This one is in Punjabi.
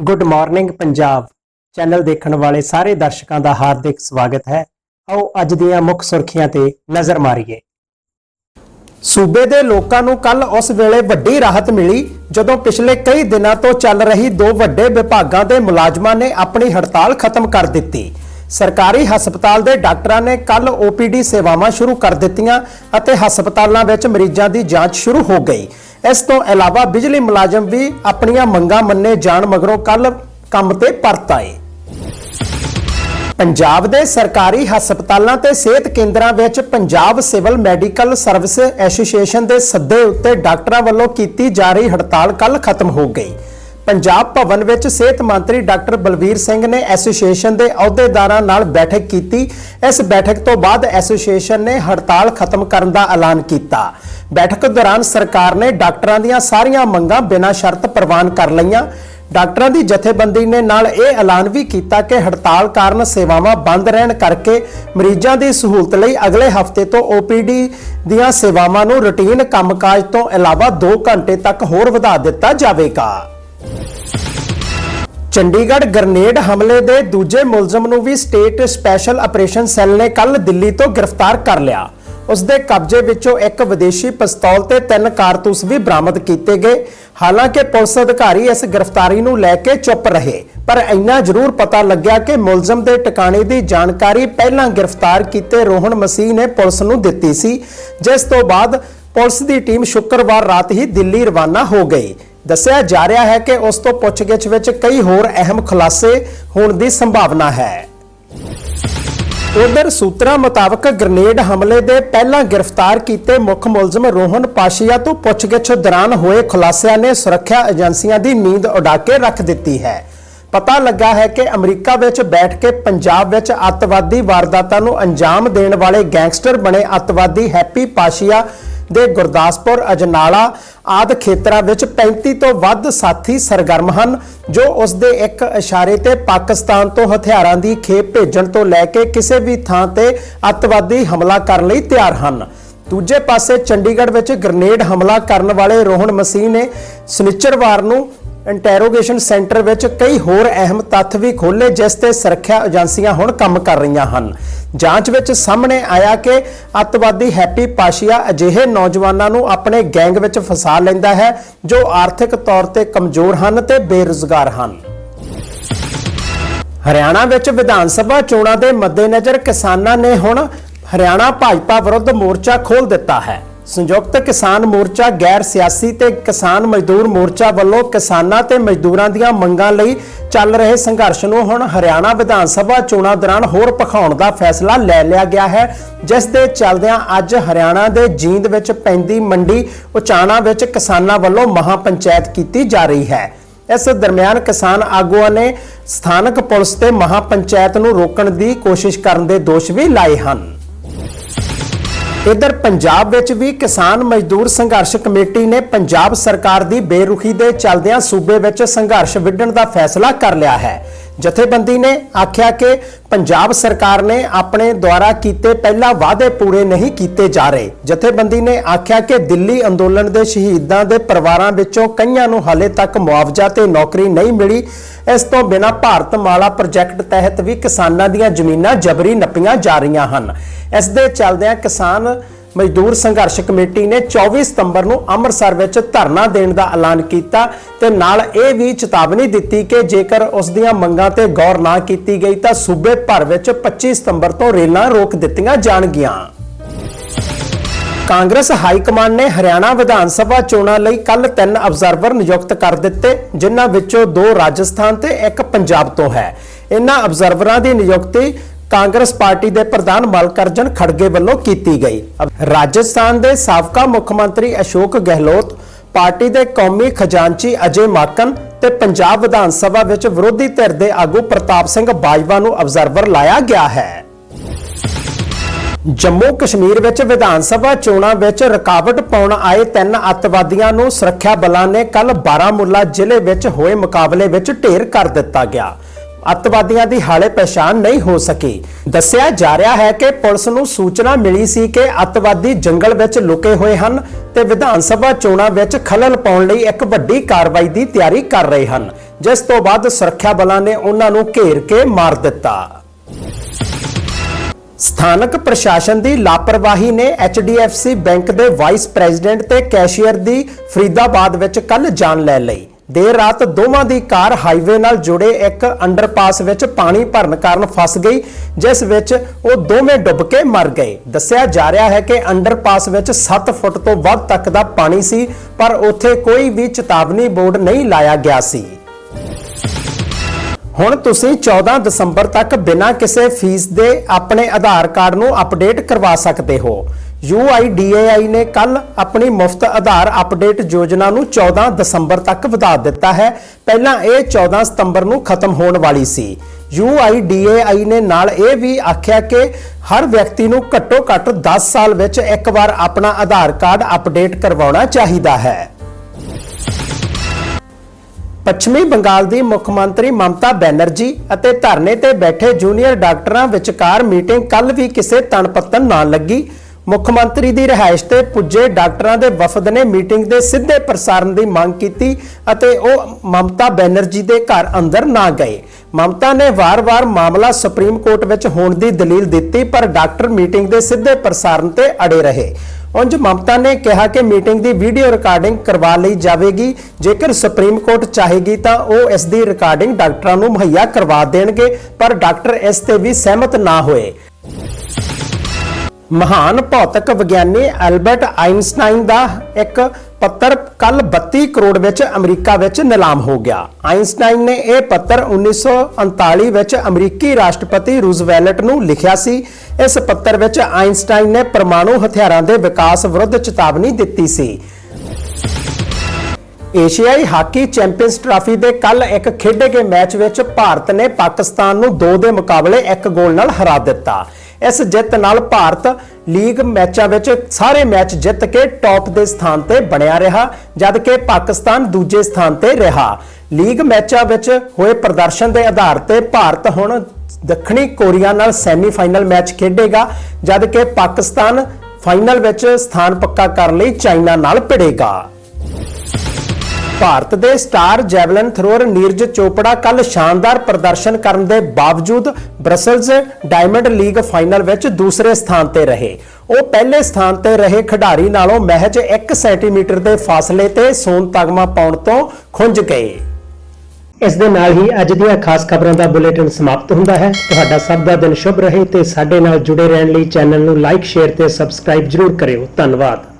ਗੁੱਡ ਮਾਰਨਿੰਗ ਪੰਜਾਬ ਚੈਨਲ ਦੇਖਣ ਵਾਲੇ ਸਾਰੇ ਦਰਸ਼ਕਾਂ ਦਾ ਹਾਰਦਿਕ ਸਵਾਗਤ ਹੈ। ਆਓ ਅੱਜ ਦੀਆਂ ਮੁੱਖ ਸੁਰਖੀਆਂ ਤੇ ਨਜ਼ਰ ਮਾਰੀਏ। ਸੂਬੇ ਦੇ ਲੋਕਾਂ ਨੂੰ ਕੱਲ ਉਸ ਵੇਲੇ ਵੱਡੀ ਰਾਹਤ ਮਿਲੀ, ਜਦੋਂ ਪਿਛਲੇ ਕਈ ਦਿਨਾਂ ਤੋਂ ਚੱਲ ਰਹੀ ਦੋ ਵੱਡੇ ਵਿਭਾਗਾਂ ਦੇ ਮੁਲਾਜ਼ਮਾਂ ਨੇ ਆਪਣੀ ਹੜਤਾਲ ਖਤਮ ਕਰ ਦਿੱਤੀ। ਸਰਕਾਰੀ ਹਸਪਤਾਲ ਦੇ ਡਾਕਟਰਾਂ ਨੇ ਕੱਲ OPD ਸੇਵਾਵਾਂ ਸ਼ੁਰੂ ਕਰ ਦਿੱਤੀਆਂ ਅਤੇ ਹਸਪਤਾਲਾਂ ਵਿੱਚ ਮਰੀਜ਼ਾਂ ਦੀ ਜਾਂਚ ਸ਼ੁਰੂ ਹੋ ਗਈ। ਇਸ ਤੋਂ ਇਲਾਵਾ ਬਿਜਲੀ ਮੁਲਾਜ਼ਮ ਵੀ ਆਪਣੀਆਂ ਮੰਗਾਂ ਮੰਨੇ ਜਾਣ ਮਗਰੋਂ ਕੱਲ ਕੰਮ ਤੇ ਪਰਤ ਆਏ। ਪੰਜਾਬ ਦੇ ਸਰਕਾਰੀ ਹਸਪਤਾਲਾਂ ਤੇ ਸਿਹਤ ਕੇਂਦਰਾਂ ਵਿੱਚ Punjab civil medical service association ਦੇ ਸੱਦੇ ਉੱਤੇ ਡਾਕਟਰਾਂ ਵੱਲੋਂ ਕੀਤੀ ਜਾ ਰਹੀ ਹੜਤਾਲ ਕੱਲ ਖਤਮ ਹੋ ਗਈ। ਪੰਜਾਬ ਭਵਨ ਵਿੱਚ ਸਿਹਤ ਮੰਤਰੀ ਡਾਕਟਰ ਬਲਵੀਰ ਸਿੰਘ ਨੇ ਐਸੋਸੀਏਸ਼ਨ ਦੇ ਅਹੁਦੇਦਾਰਾਂ ਨਾਲ ਬੈਠਕ ਕੀਤੀ। ਇਸ ਬੈਠਕ ਤੋਂ ਬਾਅਦ ਐਸੋਸੀਏਸ਼ਨ ਨੇ ਹੜਤਾਲ ਖਤਮ ਕਰਨ ਦਾ ਐਲਾਨ ਕੀਤਾ। ਬੈਠਕ ਦੌਰਾਨ ਸਰਕਾਰ ਨੇ ਡਾਕਟਰਾਂ ਦੀਆਂ ਸਾਰੀਆਂ ਮੰਗਾਂ ਬਿਨਾਂ ਸ਼ਰਤ ਪ੍ਰਵਾਨ ਕਰ ਲਈਆਂ। ਡਾਕਟਰਾਂ ਦੀ ਜਥੇਬੰਦੀ ਨੇ ਨਾਲ ਇਹ ਐਲਾਨ ਵੀ ਕੀਤਾ ਕਿ ਹੜਤਾਲ ਕਾਰਨ ਸੇਵਾਵਾਂ ਬੰਦ ਰਹਿਣ ਕਰਕੇ ਮਰੀਜ਼ਾਂ ਦੀ ਸਹੂਲਤ ਲਈ ਅਗਲੇ ਹਫ਼ਤੇ ਤੋਂ OPD ਦੀਆਂ ਸੇਵਾਵਾਂ ਨੂੰ ਰੁਟੀਨ ਕੰਮਕਾਜ ਤੋਂ ਇਲਾਵਾ 2 ਘੰਟੇ ਤੱਕ ਹੋਰ ਵਧਾ ਦਿੱਤਾ ਜਾਵੇਗਾ। ਚੰਡੀਗੜ੍ਹ ਗ੍ਰਨੇਡ ਹਮਲੇ ਦੇ ਦੂਜੇ ਮੁਲਜ਼ਮ ਨੂੰ ਵੀ ਸਟੇਟ ਸਪੈਸ਼ਲ ਆਪਰੇਸ਼ਨ ਸੈੱਲ ਨੇ ਕੱਲ ਦਿੱਲੀ ਤੋਂ ਗ੍ਰਿਫਤਾਰ ਕਰ ਲਿਆ। ਉਸ ਦੇ ਕਬਜ਼ੇ ਵਿੱਚੋਂ ਇੱਕ ਵਿਦੇਸ਼ੀ ਪਿਸਤੌਲ ਤੇ ਤਿੰਨ ਕਾਰਤੂਸ ਵੀ ਬਰਾਮਦ ਕੀਤੇ ਗਏ। ਹਾਲਾਂਕਿ ਪੁਲਿਸ ਅਧਿਕਾਰੀ ਇਸ ਗ੍ਰਿਫਤਾਰੀ ਨੂੰ ਲੈ ਕੇ ਚੁੱਪ ਰਹੇ, ਪਰ ਇੰਨਾ ਜ਼ਰੂਰ ਪਤਾ ਲੱਗਿਆ ਕਿ ਮੁਲਜ਼ਮ ਦੇ ਟਿਕਾਣੇ ਦੀ ਜਾਣਕਾਰੀ ਪਹਿਲਾਂ ਗ੍ਰਿਫਤਾਰ ਕੀਤੇ ਰੋਹਣ ਮਸੀਹ ਨੇ ਪੁਲਿਸ ਨੂੰ ਦਿੱਤੀ ਸੀ, ਜਿਸ ਤੋਂ ਬਾਅਦ ਪੁਲਿਸ ਦੀ ਟੀਮ ਸ਼ੁੱਕਰਵਾਰ ਰਾਤ ਹੀ ਦਿੱਲੀ ਰਵਾਨਾ ਹੋ ਗਈ। ਦੱਸਿਆ ਜਾ ਰਿਹਾ ਹੈ ਕਿ ਉਸ ਤੋਂ ਪੁੱਛਗਿੱਛ ਵਿੱਚ ਕਈ ਹੋਰ ਅਹਿਮ ਖੁਲਾਸੇ ਹੋਣ ਦੀ ਸੰਭਾਵਨਾ ਹੈ। ਉਧਰ ਸੂਤਰਾਂ ਮੁਤਾਬਕ ਗ੍ਰਨੇਡ ਹਮਲੇ ਦੇ ਪਹਿਲਾਂ ਗ੍ਰਿਫਤਾਰ ਕੀਤੇ ਮੁੱਖ ਮੁਲਜ਼ਮ ਰੋਹਨ ਪਾਸ਼ੀਆ ਤੋਂ ਪੁੱਛਗਿੱਛ ਦੌਰਾਨ ਹੋਏ ਖੁਲਾਸਿਆਂ ਨੇ ਸੁਰੱਖਿਆ ਏਜੰਸੀਆਂ ਦੀ ਨੀਂਦ ਉਡਾ ਕੇ ਰੱਖ ਦਿੱਤੀ ਹੈ। ਪਤਾ ਲੱਗਾ ਹੈ ਕਿ ਅਮਰੀਕਾ ਵਿੱਚ ਬੈਠ ਕੇ ਪੰਜਾਬ ਵਿੱਚ ਅੱਤਵਾਦੀ ਵਾਰਦਾਤਾਂ ਨੂੰ ਅੰਜਾਮ ਦੇਣ ਵਾਲੇ ਗੈਂਗਸਟਰ ਬਣੇ ਅੱਤਵਾਦੀ ਹੈਪੀ ਪਾਸ਼ੀਆ ਦੇ ਗੁਰਦਾਸਪੁਰ, ਅਜਨਾਲਾ ਆਦ ਖੇਤਰਾਂ ਵਿੱਚ 35 ਤੋਂ ਵੱਧ ਸਾਥੀ ਸਰਗਰਮ ਹਨ, ਜੋ ਉਸ ਦੇ ਇੱਕ ਇਸ਼ਾਰੇ ਤੇ ਪਾਕਿਸਤਾਨ ਤੋਂ ਹਥਿਆਰਾਂ ਦੀ ਖੇਪ ਭੇਜਣ ਤੋਂ ਲੈ ਕੇ ਕਿਸੇ ਵੀ ਥਾਂ ਤੇ ਅੱਤਵਾਦੀ ਹਮਲਾ ਕਰਨ ਲਈ ਤਿਆਰ ਹਨ। ਦੂਜੇ ਪਾਸੇ ਚੰਡੀਗੜ੍ਹ ਵਿੱਚ ਗ੍ਰਨੇਡ ਹਮਲਾ ਕਰਨ ਵਾਲੇ ਰੋਹਣ ਮਸੀਹ ਨੇ ਸਨਿਚਰਵਾਰ ਨੂੰ ਇੰਟਰੋਗੇਸ਼ਨ ਸੈਂਟਰ ਵਿੱਚ ਕਈ ਹੋਰ ਅਹਿਮ ਤੱਥ ਵੀ ਖੋਲੇ ਜਿਸ ਤੇ ਸੁਰੱਖਿਆ ਏਜੰਸੀਆਂ ਹੁਣ ਕੰਮ ਕਰ ਰਹੀਆਂ ਹਨ। ਜਾਂਚ ਵਿੱਚ ਸਾਹਮਣੇ ਆਇਆ ਕਿ ਅੱਤਵਾਦੀ ਹੈਪੀ ਪਾਸ਼ੀਆ ਅਜਿਹੇ ਨੌਜਵਾਨਾਂ ਨੂੰ ਆਪਣੇ ਗੈਂਗ ਵਿੱਚ ਫਸਾ ਲੈਂਦਾ ਹੈ, ਜੋ ਆਰਥਿਕ ਤੌਰ ਤੇ ਕਮਜ਼ੋਰ ਹਨ ਤੇ ਬੇਰੁਜ਼ਗਾਰ ਹਨ। ਹਰਿਆਣਾ ਵਿੱਚ ਵਿਧਾਨ ਸਭਾ ਚੋਣਾਂ ਦੇ ਮੱਦੇਨਜ਼ਰ ਕਿਸਾਨਾਂ ਨੇ ਹੁਣ ਹਰਿਆਣਾ ਭਾਜਪਾ ਵਿਰੁੱਧ ਮੋਰਚਾ ਖੋਲ੍ਹ ਦਿੱਤਾ ਹੈ। ਸੰਯੁਕਤ ਕਿਸਾਨ ਮੋਰਚਾ ਗੈਰ ਸਿਆਸੀ ਤੇ ਕਿਸਾਨ ਮਜ਼ਦੂਰ ਮੋਰਚਾ ਵੱਲੋਂ ਕਿਸਾਨਾਂ ਤੇ ਮਜ਼ਦੂਰਾਂ ਦੀਆਂ ਮੰਗਾਂ ਲਈ ਚੱਲ ਰਹੇ ਸੰਘਰਸ਼ ਨੂੰ ਹੁਣ ਹਰਿਆਣਾ ਵਿਧਾਨ ਸਭਾ ਚੋਣਾਂ ਦੌਰਾਨ ਹੋਰ ਪਖਾਉਣ ਦਾ ਫੈਸਲਾ ਲੈ ਲਿਆ ਗਿਆ ਹੈ, ਜਿਸ ਦੇ ਚੱਲਦਿਆਂ ਅੱਜ ਹਰਿਆਣਾ ਦੇ ਜੀਂਦ ਵਿੱਚ ਪੈਂਦੀ ਮੰਡੀ ਉਚਾਣਾ ਵਿੱਚ ਕਿਸਾਨਾਂ ਵੱਲੋਂ ਮਹਾ ਪੰਚਾਇਤ ਕੀਤੀ ਜਾ ਰਹੀ ਹੈ। ਇਸ ਦਰਮਿਆਨ ਕਿਸਾਨ ਆਗੂਆਂ ਨੇ ਸਥਾਨਕ ਪੁਲਿਸ ਤੇ ਮਹਾ ਪੰਚਾਇਤ ਨੂੰ ਰੋਕਣ ਦੀ ਕੋਸ਼ਿਸ਼ ਕਰਨ ਦੇ ਦੋਸ਼ ਵੀ ਲਾਏ ਹਨ। ਇਧਰ ਪੰਜਾਬ ਵਿੱਚ ਵੀ ਕਿਸਾਨ ਮਜ਼ਦੂਰ ਸੰਘਰਸ਼ ਕਮੇਟੀ ਨੇ ਪੰਜਾਬ ਸਰਕਾਰ ਦੀ ਬੇਰੁਖੀ ਦੇ ਚੱਲਦਿਆਂ ਸੂਬੇ ਵਿੱਚ ਸੰਘਰਸ਼ ਵਿੱਢਣ ਦਾ ਫੈਸਲਾ ਕਰ ਲਿਆ ਹੈ। ਜਥੇਬੰਦੀ ਨੇ ਆਖਿਆ ਕਿ ਪੰਜਾਬ ਸਰਕਾਰ ਨੇ ਆਪਣੇ ਦੁਆਰਾ ਕੀਤੇ ਪਹਿਲਾ ਵਾਅਦੇ ਪੂਰੇ ਨਹੀਂ ਕੀਤੇ ਜਾ ਰਹੇ। ਜਥੇਬੰਦੀ ਨੇ ਆਖਿਆ ਕਿ ਦਿੱਲੀ ਅੰਦੋਲਨ ਦੇ ਸ਼ਹੀਦਾਂ ਦੇ ਪਰਿਵਾਰਾਂ ਵਿੱਚੋਂ ਕਈਆਂ ਨੂੰ ਹਾਲੇ ਤੱਕ ਮੁਆਵਜ਼ਾ ਤੇ ਨੌਕਰੀ ਨਹੀਂ ਮਿਲੀ। ਇਸ ਤੋਂ ਬਿਨਾਂ ਭਾਰਤ ਮਾਲਾ ਪ੍ਰੋਜੈਕਟ ਤਹਿਤ ਵੀ ਕਿਸਾਨਾਂ ਦੀਆਂ ਜ਼ਮੀਨਾਂ ਜਬਰੀ ਨੱਪੀਆਂ ਜਾ ਰਹੀਆਂ ਹਨ। ਇਸ ਦੇ ਚੱਲਦਿਆਂ ਕਿਸਾਨ ਮਜ਼ਦੂਰ ਸੰਘਰਸ਼ ਕਮੇਟੀ ਨੇ 24 ਸਤੰਬਰ ਨੂੰ ਅੰਮ੍ਰਿਤਸਰ ਵਿੱਚ ਧਰਨਾ ਦੇਣ ਦਾ ਐਲਾਨ ਕੀਤਾ ਤੇ ਨਾਲ ਇਹ ਵੀ ਚੇਤਾਵਨੀ ਦਿੱਤੀ ਕਿ ਜੇਕਰ ਉਸ ਦੀਆਂ ਮੰਗਾਂ ਤੇ ਗੌਰ ਨਾ ਕੀਤੀ ਗਈ ਤਾਂ ਸੂਬੇ ਭਰ ਵਿੱਚ 25 ਸਤੰਬਰ ਤੋਂ ਰੇਲਾਂ ਰੋਕ ਦਿੱਤੀਆਂ ਜਾਣਗੀਆਂ। ਕਾਂਗਰਸ ਹਾਈ ਕਮਾਂਡ ਨੇ ਹਰਿਆਣਾ ਵਿਧਾਨ ਸਭਾ ਚੋਣਾਂ ਲਈ ਕੱਲ ਤਿੰਨ ਅਬਜ਼ਰਵਰ ਨਿਯੁਕਤ ਕਰ ਦਿੱਤੇ, ਜਿਨ੍ਹਾਂ ਵਿੱਚੋਂ ਦੋ ਰਾਜਸਥਾਨ ਤੇ ਇੱਕ ਪੰਜਾਬ ਤੋਂ ਹੈ। ਇਨ੍ਹਾਂ ਅਬਜ਼ਰਵਰਾਂ ਦੀ ਨਿਯੁਕਤੀ ਕਾਂਗਰਸ ਪਾਰਟੀ ਦੇ ਪ੍ਰਧਾਨ ਮਲਕਰਜਨ ਖੜਗੇ ਵੱਲੋਂ ਕੀਤੀ ਗਈ। ਰਾਜਸਥਾਨ ਦੇ ਸਾਬਕਾ ਮੁੱਖ ਮੰਤਰੀ ਅਸ਼ੋਕ ਗਹਿਲੋਤ, ਪਾਰਟੀ ਦੇ ਕੌਮੀ ਖਜ਼ਾਨਚੀ ਅਜੇ ਮਾਕਨ ਤੇ ਪੰਜਾਬ ਵਿਧਾਨ ਸਭਾ ਵਿੱਚ ਵਿਰੋਧੀ ਧਿਰ ਦੇ ਆਗੂ ਪ੍ਰਤਾਪ ਸਿੰਘ ਬਾਜਵਾ ਨੂੰ ਅਬਜ਼ਰਵਰ ਲਾਇਆ ਗਿਆ ਹੈ। ਜੰਮੂ ਕਸ਼ਮੀਰ ਵਿੱਚ ਵਿਧਾਨ ਸਭਾ ਚੋਣਾਂ ਵਿੱਚ ਰੁਕਾਵਟ ਪਾਉਣ ਆਏ ਤਿੰਨ ਅੱਤਵਾਦੀਆਂ ਨੂੰ ਸੁਰੱਖਿਆ ਬਲਾਂ ਨੇ ਕੱਲ ਬਾਰਾਮੁੱਲਾ ਜ਼ਿਲ੍ਹੇ ਵਿੱਚ ਹੋਏ ਮੁਕਾਬਲੇ ਵਿੱਚ ਢੇਰ ਕਰ ਦਿੱਤਾ ਗਿਆ। ਅੱਤਵਾਦੀਆਂ ਦੀ ਹਾਲੇ ਪਛਾਣ ਨਹੀਂ ਹੋ ਸਕੀ। ਦੱਸਿਆ ਜਾ ਰਿਹਾ ਹੈ ਕਿ ਪੁਲਿਸ ਨੂੰ ਸੂਚਨਾ ਮਿਲੀ ਸੀ ਕਿ ਅੱਤਵਾਦੀ ਜੰਗਲ ਵਿੱਚ ਲੁਕੇ ਹੋਏ ਹਨ ਤੇ ਵਿਧਾਨ ਸਭਾ ਚੋਣਾਂ ਵਿੱਚ ਖਲਲ ਪਾਉਣ ਲਈ ਇੱਕ ਵੱਡੀ ਕਾਰਵਾਈ ਦੀ ਤਿਆਰੀ ਕਰ ਰਹੇ ਹਨ। ਜਿਸ ਤੋਂ ਬਾਅਦ ਸੁਰੱਖਿਆ ਬਲਾਂ ਨੇ ਉਹਨਾਂ ਨੂੰ ਘੇਰ ਕੇ ਮਾਰ ਦਿੱਤਾ। ਸਥਾਨਕ ਪ੍ਰਸ਼ਾਸਨ ਦੀ ਲਾਪਰਵਾਹੀ ਨੇ HDFC ਬੈਂਕ ਦੇ ਵਾਈਸ ਪ੍ਰੈਜ਼ੀਡੈਂਟ ਤੇ ਕੈਸ਼ੀਅਰ ਦੀ ਫਰੀਦਾਬਾਦ ਵਿੱਚ ਕੱਲ ਜਾਨ ਲੈ ਲਈ। ਦੇਰ ਰਾਤ ਦੋਵਾਂ ਦੀ ਕਾਰ ਹਾਈਵੇ ਨਾਲ ਜੁੜੇ ਇੱਕ ਅੰਡਰਪਾਸ ਵਿੱਚ ਪਾਣੀ ਭਰਨ ਕਾਰਨ ਫਸ ਗਈ, ਜਿਸ ਵਿੱਚ ਉਹ ਦੋਵੇਂ ਡੁੱਬ ਕੇ ਮਰ ਗਏ। ਦੱਸਿਆ ਜਾ ਰਿਹਾ ਹੈ ਕਿ ਅੰਡਰਪਾਸ ਵਿੱਚ 7 ਫੁੱਟ ਤੋਂ ਵੱਧ ਤੱਕ ਦਾ ਪਾਣੀ ਸੀ, ਪਰ ਉੱਥੇ ਕੋਈ ਵੀ ਚੇਤਾਵਨੀ ਬੋਰਡ ਨਹੀਂ ਲਾਇਆ ਗਿਆ ਸੀ। ਹੁਣ ਤੁਸੀਂ 14 ਦਸੰਬਰ ਤੱਕ ਬਿਨਾਂ ਕਿਸੇ ਫੀਸ ਦੇ ਆਪਣੇ ਆਧਾਰ ਕਾਰਡ ਨੂੰ ਅਪਡੇਟ ਕਰਵਾ ਸਕਦੇ ਹੋ। UIDAI ਨੇ ਕੱਲ ਆਪਣੀ ਮੁਫਤ ਆਧਾਰ ਅਪਡੇਟ ਯੋਜਨਾ ਨੂੰ 14 ਦਸੰਬਰ ਤੱਕ ਵਧਾ ਦਿੱਤਾ ਹੈ। ਪਹਿਲਾਂ ਇਹ 14 ਸਤੰਬਰ ਨੂੰ ਖਤਮ ਹੋਣ ਵਾਲੀ ਸੀ। UIDAI ਨੇ ਨਾਲ ਇਹ ਵੀ ਆਖਿਆ ਕਿ ਹਰ ਵਿਅਕਤੀ ਨੂੰ ਘੱਟੋ-ਘੱਟ 10 ਸਾਲ ਵਿੱਚ ਇੱਕ ਵਾਰ ਆਪਣਾ ਆਧਾਰ ਕਾਰਡ ਅਪਡੇਟ ਕਰਵਾਉਣਾ ਚਾਹੀਦਾ ਹੈ। ਪੱਛਮੀ ਬੰਗਾਲ ਦੀ ਮੁੱਖ ਮੰਤਰੀ ਮਮਤਾ ਬੈਨਰਜੀ ਅਤੇ ਧਰਨੇ ਤੇ ਬੈਠੇ ਜੂਨੀਅਰ ਡਾਕਟਰਾਂ ਵਿਚਕਾਰ ਮੀਟਿੰਗ ਕੱਲ ਵੀ ਕਿਸੇ ਤਣਪੱਤਨ ਨਾ ਲੱਗੀ। ਮੁੱਖ ਮੰਤਰੀ ਦੀ ਰਿਹਾਇਸ਼ ਤੇ ਪੁੱਜੇ ਡਾਕਟਰਾਂ ਦੇ ਵਫਦ ਨੇ ਮੀਟਿੰਗ ਦੇ ਸਿੱਧੇ ਪ੍ਰਸਾਰਣ ਦੀ ਮੰਗ ਕੀਤੀ ਅਤੇ ਉਹ ਮਮਤਾ ਬੈਨਰਜੀ ਦੇ ਘਰ ਅੰਦਰ ਨਾ ਗਏ। ਮਮਤਾ ਨੇ ਵਾਰ-ਵਾਰ ਮਾਮਲਾ ਸੁਪਰੀਮ ਕੋਰਟ ਵਿੱਚ ਹੋਣ ਦੀ ਦਲੀਲ ਦਿੱਤੀ, ਪਰ ਡਾਕਟਰ ਮੀਟਿੰਗ ਦੇ ਸਿੱਧੇ ਪ੍ਰਸਾਰਣ ਤੇ ਅੜੇ ਰਹੇ। ਉਂਝ ਮਮਤਾ ਨੇ ਕਿਹਾ ਕਿ ਮੀਟਿੰਗ ਦੀ ਵੀਡੀਓ ਰਿਕਾਰਡਿੰਗ ਕਰਵਾ ਲਈ ਜਾਵੇਗੀ। ਜੇਕਰ ਸੁਪਰੀਮ ਕੋਰਟ ਚਾਹੇਗੀ ਤਾਂ ਉਹ ਇਸ ਦੀ ਰਿਕਾਰਡਿੰਗ ਡਾਕਟਰਾਂ ਨੂੰ ਮੁਹੱਈਆ ਕਰਵਾ ਦੇਣਗੇ, ਪਰ ਡਾਕਟਰ ਇਸ ਤੇ ਵੀ ਸਹਿਮਤ ਨਾ ਹੋਏ। ਮਹਾਨ ਭੌਤਿਕ ਵਿਗਿਆਨੀ ਐਲਬਰਟ ਆਇਨਸਟਾਈਨ ਦਾ ਇੱਕ ਪੱਤਰ ਕੱਲ 32 ਕਰੋੜ ਵਿੱਚ ਅਮਰੀਕਾ ਵਿੱਚ ਨਿਲਾਮ ਹੋ ਗਿਆ। ਆਇਨਸਟਾਈਨ ਨੇ ਇਹ ਪੱਤਰ 1939 ਵਿੱਚ ਅਮਰੀਕੀ ਰਾਸ਼ਟਰਪਤੀ ਰੂਜ਼ਵੈਲਟ ਨੂੰ ਲਿਖਿਆ ਸੀ। ਇਸ ਪੱਤਰ ਵਿੱਚ ਆਇਨਸਟਾਈਨ ਨੇ ਪਰਮਾਣੂ ਹਥਿਆਰਾਂ ਦੇ ਵਿਕਾਸ ਵਿਰੁੱਧ ਚੇਤਾਵਨੀ ਦਿੱਤੀ ਸੀ। ਏਸ਼ੀਆਈ ਹਾਕੀ ਚੈਂਪੀਅਨਸ ਟਰਾਫੀ ਦੇ ਕੱਲ ਇੱਕ ਖੇਡੇ ਗਏ ਮੈਚ ਵਿੱਚ ਭਾਰਤ ਨੇ ਪਾਕਿਸਤਾਨ ਨੂੰ 2 ਦੇ ਮੁਕਾਬਲੇ 1 ਗੋਲ ਨਾਲ ਹਰਾ ਦਿੱਤਾ। ਇਸ ਜਿੱਤ ਨਾਲ ਭਾਰਤ ਲੀਗ ਮੈਚਾਂ ਵਿੱਚ ਸਾਰੇ ਮੈਚ ਜਿੱਤ ਕੇ ਟੌਪ ਦੇ ਸਥਾਨ ਤੇ ਬਣਿਆ ਰਿਹਾ ਜਦਕਿ ਪਾਕਿਸਤਾਨ ਦੂਜੇ ਸਥਾਨ ਤੇ ਰਿਹਾ। ਲੀਗ ਮੈਚਾਂ ਵਿੱਚ ਹੋਏ ਪ੍ਰਦਰਸ਼ਨ ਦੇ ਆਧਾਰ ਤੇ ਭਾਰਤ ਹੁਣ ਦੱਖਣੀ ਕੋਰੀਆ ਨਾਲ ਸੈਮੀਫਾਈਨਲ ਮੈਚ ਖੇਡੇਗਾ ਜਦਕਿ ਪਾਕਿਸਤਾਨ ਫਾਈਨਲ ਵਿੱਚ ਸਥਾਨ ਪੱਕਾ ਕਰਨ ਲਈ ਚਾਈਨਾ ਨਾਲ ਭਿੜੇਗਾ। ਭਾਰਤ ਦੇ star javelin thrower Neeraj Chopra ਕੱਲ ਸ਼ਾਨਦਾਰ ਪ੍ਰਦਰਸ਼ਨ ਕਰਨ ਦੇ ਬਾਵਜੂਦ ਬ੍ਰਸਲਜ਼ ਡਾਇਮੰਡ ਲੀਗ ਫਾਈਨਲ ਵਿੱਚ ਦੂਸਰੇ ਸਥਾਨ ਤੇ ਰਹੇ। ਉਹ ਪਹਿਲੇ ਸਥਾਨ ਤੇ ਰਹੇ ਖਿਡਾਰੀ ਨਾਲੋਂ ਮਹਿਜ 1 ਸੈਂਟੀਮੀਟਰ ਦੇ ਫਾਸਲੇ ਤੇ ਸੋਨ ਤਗਮਾ ਪਾਉਣ ਤੋਂ ਖੁੰਝ ਗਏ। ਇਸ ਦੇ ਨਾਲ ਹੀ ਅੱਜ ਦੀਆਂ ਖਾਸ ਖਬਰਾਂ ਦਾ ਬੁਲੇਟਿਨ ਸਮਾਪਤ ਹੁੰਦਾ ਹੈ। ਤੁਹਾਡਾ ਸਭ ਦਾ ਦਿਨ ਸ਼ੁਭ ਰਹੇ ਤੇ ਸਾਡੇ ਨਾਲ ਜੁੜੇ ਰਹਿਣ ਲਈ ਚੈਨਲ ਨੂੰ ਲਾਈਕ, ਸ਼ੇਅਰ ਤੇ ਸਬਸਕ੍ਰਾਈਬ ਜਰੂਰ ਕਰਿਓ। ਧੰਨਵਾਦ।